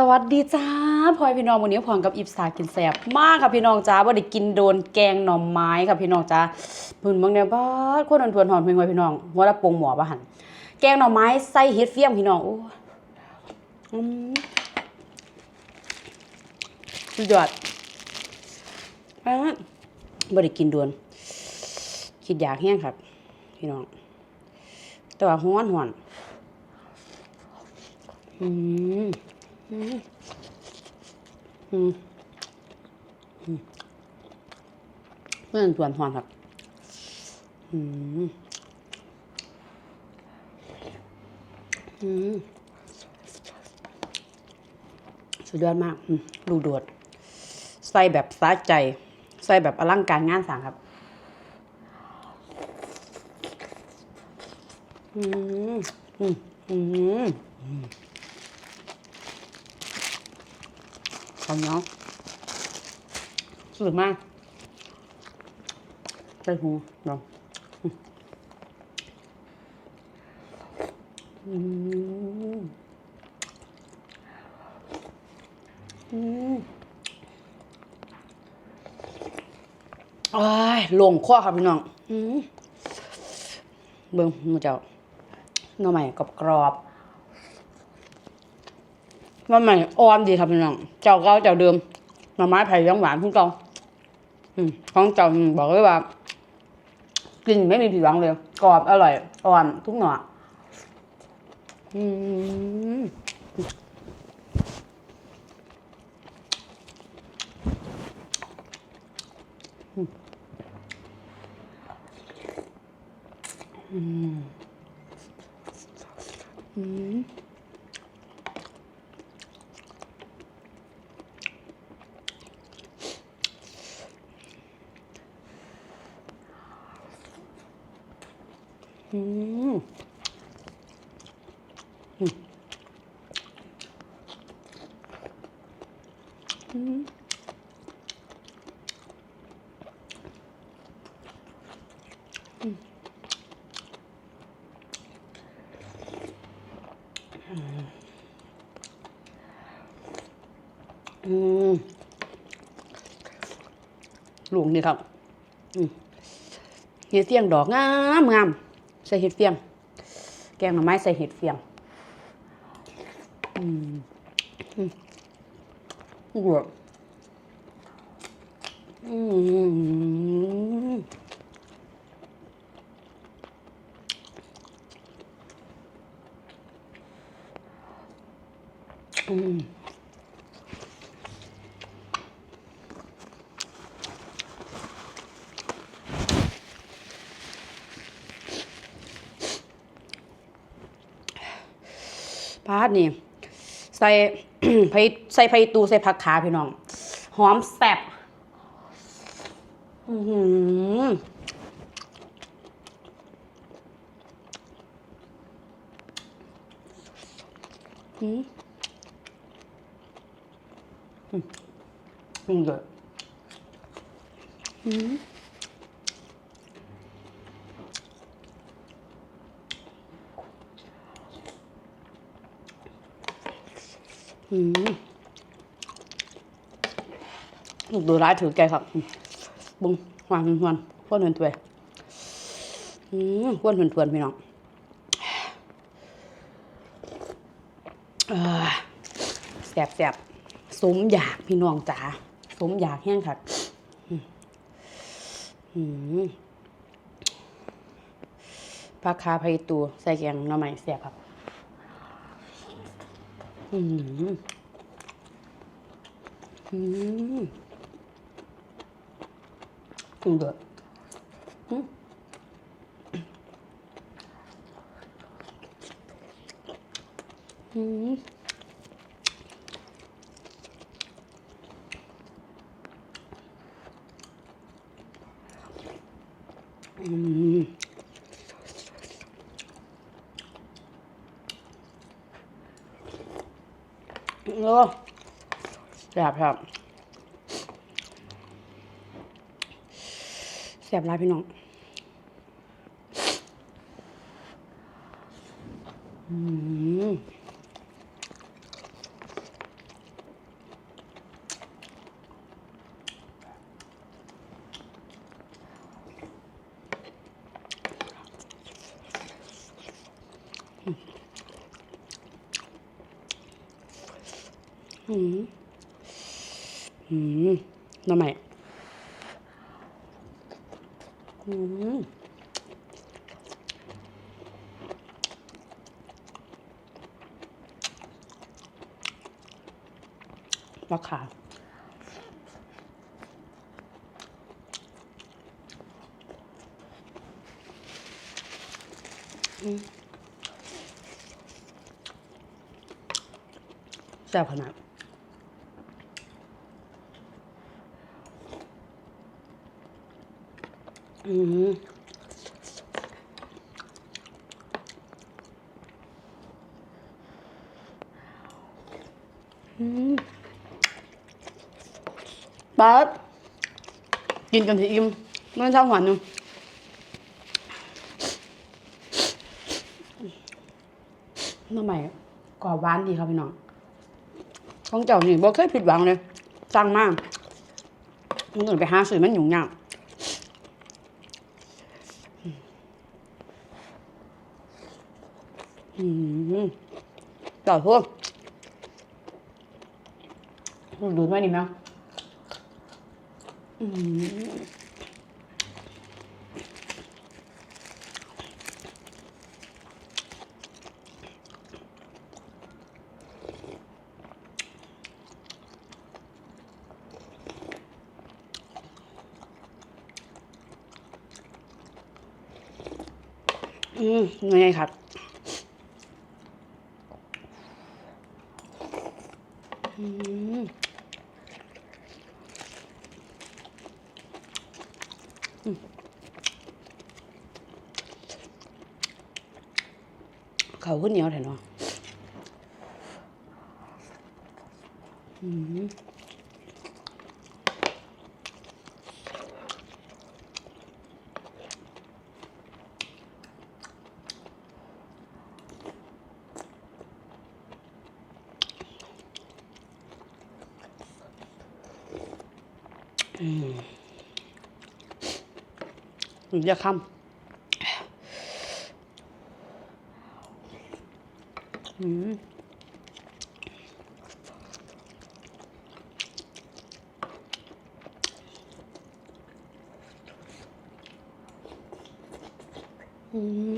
สวัสดีจ้าพลอยพี่น้องวันนี้พรกับอิบสากินแสบมากค่ะพี่น้องจ้าว่าได้กินโดนแกงหน่อไม้ค่ะพี่น้องจ้าพื้นเมืองเนี่ยบ้านคนอันทวนหอนเพียงไว้พี่น้องหัวละปงหมอบ้หันแกงหน่อไม้ใส่เฮ็ดเฟี้ยงพี่น้องโอ้อืมสุดยอดบ่ได้กินโดนคิดอยากแห้งครับ พี่น้องแต่ว่าฮ้อนหอนอืม อืมอืมเพื่อนส่วนหอนครับ อืม อืม สุดยอดมากอืมดูโดด ใส่แบบสะใจ ใส่แบบอลังการงานสั่งครับ อืม อืม อืม ข้าวเหนียวสุดมากใส่หูลองอืมอืมโอ้ยลงข้อครับพี่น้อง อืมเบิ่งหมูเจ้าหน่อใหม่กรอบกรอบ ว่าใหม่อ่อนดีครับพี่น้อง เจ้าเก่าเจ้าเดิมหน่อไม้ไผ่ยังหวานพุ่งเก่าอืมของเจ้าบอกเลยว่า กินไม่มีผิดหวังเลย กรอบอร่อย อ่อนทุกหน่ออืม อืมอืมอืมอืมหลวงนี่ครับเห็ดเฟียงดอกงามงาม ใส่เห็ดเฟียง แกงหน่อไม้ใส่เห็ดเฟียงอืมอืมอืมอืม พาดนี่ ใส่ไผ่ใส่ไผ่ตูใส่ผักขาพี่น้อง หอมแซ่บอือหืออืมอืมอืม ลยอืมอืมลูกดูร้ายถือแกครับบุ้งหวานหวานพ้นเหินถวยอืมพ้นเหินถวนพี่น้องแสบแสบสมอยากพี่น้องจ๋าสมอยากแห้งค่ะผักคาไผ่ตูใส่แกงหน่อไม้แสบครับ อืมอืมอืมเดือดอืมอืมอืม โอ้แสบครับแสบร้ายพี่น้องอืม อืมอืมน้ำใหม่อืมราคาแซ่บขนาด อืมป๊ากินกันทีอิ่มไม่เท่าหวานหนึงน้ำใหม่กรอบหวานดีครับพี่น้องของเจ้านี่บ่เคยผิดหวังเลยสั่งมากมันต้องไปหาซื้อมันหยุ่งยาก อืมต่อพวกดูดไหมนี่มั้ยอืมอืมยังไงครับ อืมอืม เขาขึ้นเหนียวแถวเนาะอืม อย่าคำอืมอืม